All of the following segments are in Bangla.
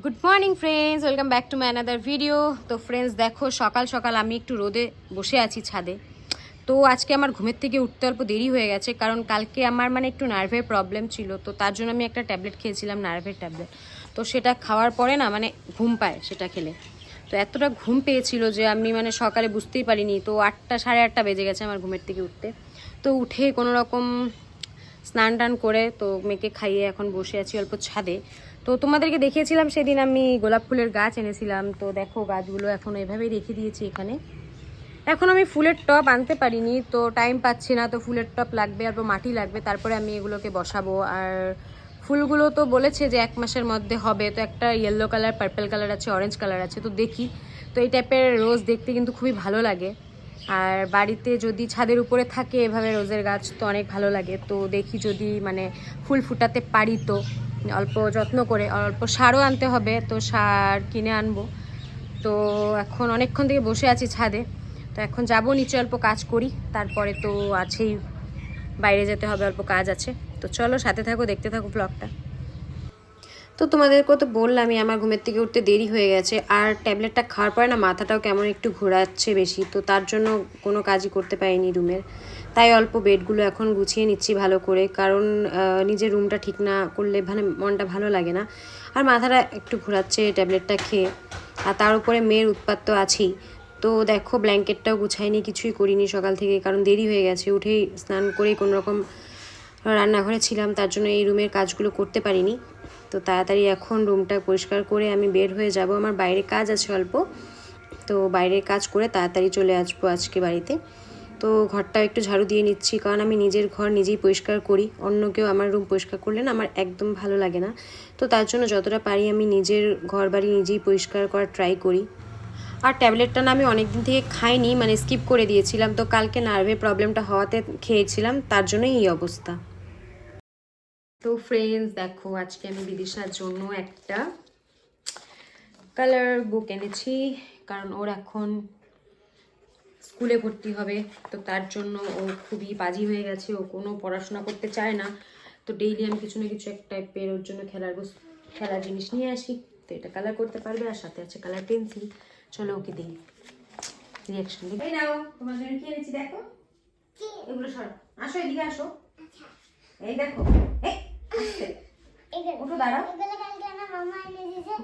Good morning friends welcome back to my another video তো ফ্রেন্ডস দেখো, সকাল সকাল আমি একটু রোদে বসে আছি ছাদে। তো আজকে আমার ঘুমের থেকে উঠতে অল্প দেরি হয়ে গেছে, কারণ কালকে আমার মানে একটু নার্ভের প্রবলেম ছিল। তো তার জন্য আমি একটা ট্যাবলেট খেয়েছিলাম, নার্ভের ট্যাবলেট। তো সেটা খাওয়ার পরে না মানে ঘুম পায় সেটা খেলে। তো এতটা ঘুম পেয়েছিল যে আমি মানে সকালে বুঝতেই পারিনি। তো আটটা, সাড়ে আটটা বেজে গেছে আমার ঘুমের থেকে উঠতে। তো উঠে কোনো রকম স্নান টান করে তো মেয়েকে খাইয়ে এখন বসে আছি অল্প ছাদে। তো তোমাদেরকে দেখিয়েছিলাম সেদিন আমি গোলাপ ফুলের গাছ এনেছিলাম। তো দেখো গাছগুলো এখন এভাবেই রেখে দিয়েছি এখানে। এখন আমি ফুলের টব আনতে পারিনি, তো টাইম পাচ্ছি না, তো ফুলের টব লাগবে আর মাটি লাগবে, তারপরে আমি এগুলোকে বসাবো। আর ফুলগুলো তো বলেছে যে এক মাসের মধ্যে হবে, তো একটা ইয়েলো কালার পার্পেল কালার আছে অরেঞ্জ কালার আছে, তো দেখি। তো এই টাইপের রোজ দেখতে কিন্তু খুবই ভালো লাগে। আর বাড়িতে যদি ছাদের উপরে থাকে এভাবে রোজের গাছ, তো অনেক ভালো লাগে। তো দেখি যদি মানে ফুল ফুটাতে পারি তো। অল্প যত্ন করে অল্প সারও আনতে হবে, তো সার কিনে আনব। তো এখন অনেকক্ষণ থেকে বসে আছি ছাদে, তো এখন যাব, নিচে অল্প কাজ করি, তারপরে তো আছেই, বাইরে যেতে হবে, অল্প কাজ আছে। তো চলো সাথে থাকো, দেখতে থাকো ব্লগটা তো তোমাদেরকেও তো বললামই, আমার ঘুমের থেকে উঠতে দেরি হয়ে গেছে। আর ট্যাবলেটটা খাওয়ার পরে না মাথাটাও কেমন একটু ঘোরাচ্ছে বেশি, তো তার জন্য কোনো কাজই করতে পারিনি রুমের। তাই অল্প বেডগুলো এখন গুছিয়ে নিচ্ছি ভালো করে, কারণ নিজের রুমটা ঠিক না করলে মানে মনটা ভালো লাগে না। আর মাথাটা একটু ঘোরাচ্ছে ট্যাবলেটটা খেয়ে। আর তার উপরে মেয়ের উৎপাত তো আছেই। তো দেখো, ব্ল্যাঙ্কেটটাও গুছাইনি, কিছুই করিনি সকাল থেকে, কারণ দেরি হয়ে গেছে। উঠেই স্নান করেই কোনো রকম রান্নাঘরে ছিলাম, তার জন্য এই রুমের কাজগুলো করতে পারিনি। তো তাড়াতাড়ি এখন রুমটা পরিষ্কার করে আমি বের হয়ে যাব। আমার বাইরে কাজ আছে অল্প। তো বাইরের কাজ করে তাড়াতাড়ি চলে আসব আজকে বাড়িতে। তো ঘরটা একটু ঝাড়ু দিয়ে নিচ্ছি, কারণ আমি নিজের ঘর নিজেই পরিষ্কার করি। অন্য কেউ আমার রুম পরিষ্কার করলে না আমার একদম ভালো লাগে না। তো তার জন্য যতটা পারি আমি নিজের ঘর বাড়ি নিজেই পরিষ্কার করার ট্রাই করি। আর ট্যাবলেটটা না আমি অনেক দিন থেকে খাইনি মানে স্কিপ করে দিয়েছিলাম। তো কালকে নার্ভের প্রবলেমটা হওয়াতে খেয়েছিলাম, তার জন্যই এই অবস্থা। তো ফ্রেন্ডস দেখো আজকে আমি বিদিশার জন্য একটা কালার বুক এনেছি কারণ ওর এখন স্কুলে ভর্তি হবে তো তার জন্য ও খুবই বাজি হয়ে গেছে ও কোনো পড়াশোনা করতে চায় না তো ডেইলি আমি কিছু না কিছু এক টাইপের ওর জন্য খেলার বস- খেলার জিনিস নিয়ে আসি তো এটা কালার করতে পারবে আর সাথে আছে কালার পেন্সিল চলো ওকে দিই রিয়াকশন দিই নাও তোমার জন্য কি এনেছি দেখো? এগুলো সর আসো এদিকে আসো। এই দেখো এই। ওঠো দাঁড়াও।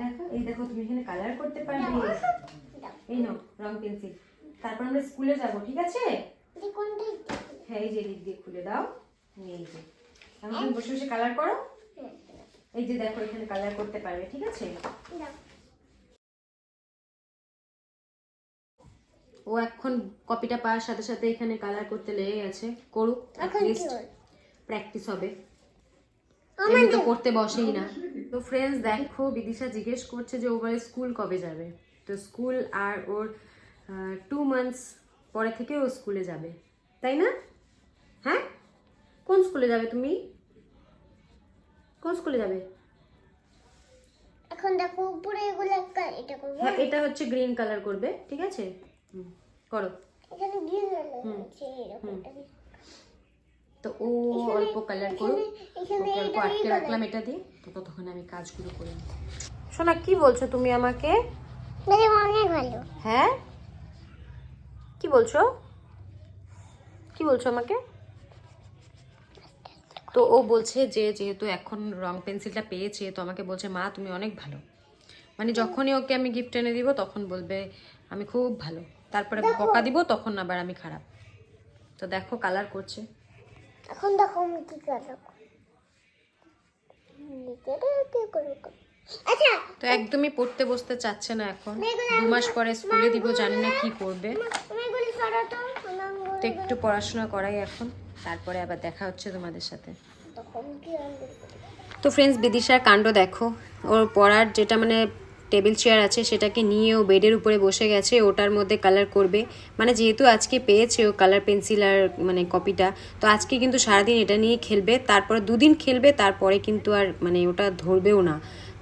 দেখো এই দেখো তুমি এখানে কালার করতে পারবে। এই নাও রং পেন্সিল তারপর আমরা স্কুলে যাব ঠিক আছে? হ্যাঁ এই যে দিক দিয়ে খুলে দাও। এই যে। এখন বসে বসে কালার করো। এই যে দেখো এখানে কালার করতে পারবে ঠিক আছে? ও এখন কপিটা পাওয়ার সাথে সাথে এখানে কালার করতে লেগে গেছে। করুক প্র্যাকটিস হবে। এমনি তো করতে বসেই না। তো ফ্রেন্ডস দেখো বিদিশা জিজ্ঞেস করছে যে ও বলে স্কুল কবে যাবে? তো স্কুল আর ওর টু মান্থস পরে থেকে ও স্কুলে যাবে। তাই না? হ্যাঁ? কোন স্কুলে যাবে তুমি? কোন স্কুলে যাবে? এখন দেখো উপরে এগুলো একটা এটা করব। হ্যাঁ এটা হচ্ছে গ্রিন কালার করবে ঠিক আছে? করো। এখানে গ্রিন আছে এরকম। তো ও অল্প কালার করুক। ওকে অল্প আটকে রাখলাম এটা দিয়ে। তো ততক্ষণ আমি কাজগুলো করি। সোনা কি বলছো তুমি আমাকে? ভালো। হ্যাঁ? কি বলছো? কি বলছো আমাকে? তো ও বলছে যে যেহেতু এখন রং পেন্সিলটা পেয়েছে তো আমাকে বলছে মা তুমি অনেক ভালো। মানে যখনই ওকে আমি গিফট এনে দিব তখন বলবে আমি খুব ভালো। তারপরে বকা দিব তখন আবার আমি খারাপ। তো দেখো কালার করছে। এখন দেখো আমি কি আচ্ছা তো একদমই পড়তে বসতে চাচ্ছে না এখন। দু মাস পরে স্কুলে দিব জানি না কি করবে তো একটু পড়াশোনা করাই এখন তারপরে আবার দেখা হচ্ছে তোমাদের সাথে। তো ফ্রেন্ডস বিদিশার কাণ্ড দেখো। ওর পড়ার যেটা মানে টেবিল চেয়ার আছে, সেটাকে নিয়ে ও বেডের উপরে বসে গেছে, ওটার মধ্যে কালার করবে। মানে যেহেতু আজকে পেয়েছে ও কালার পেন্সিল আর মানে কপিটা তো আজকে কিন্তু সারাদিন এটা নিয়ে খেলবে, তারপরে দুদিন খেলবে, তারপরে কিন্তু আর মানে ওটা ধরবেও না।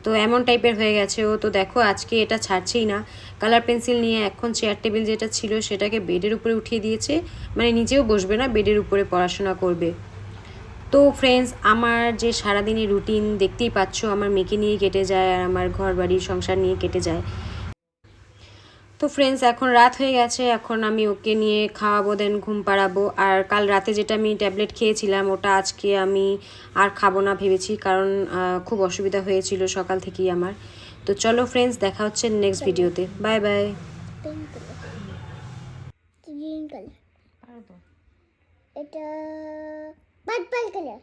তো এমন টাইপের হয়ে গেছে ও, তো দেখো আজকে এটা ছাড়ছেই না। কালার পেন্সিল নিয়ে এখন চেয়ার টেবিল যেটা ছিল, সেটাকে বেডের উপরে উঠিয়ে দিয়েছে। মানে নিজেও বসবে না, বেডের উপরে পড়াশোনা করবে। তো ফ্রেন্ডস আমার যে সারাদিনের রুটিন দেখতেই পাচ্ছ আমার মেয়েকে নিয়ে কেটে যায় আর আমার ঘর বাড়ির সংসার নিয়ে কেটে যায়। তো ফ্রেন্ডস এখন রাত হয়ে গেছে এখন আমি ওকে নিয়ে খাওয়াবো দেন ঘুম পাড়াবো। আর কাল রাতে যেটা আমি ট্যাবলেট খেয়েছিলাম ওটা আজকে আমি আর খাব না ভেবেছি কারণ খুব অসুবিধা হয়েছিল সকাল থেকেই আমার। তো চলো ফ্রেন্ডস দেখা হচ্ছে নেক্সট ভিডিওতে বাই বাই এটা পার্পল কালার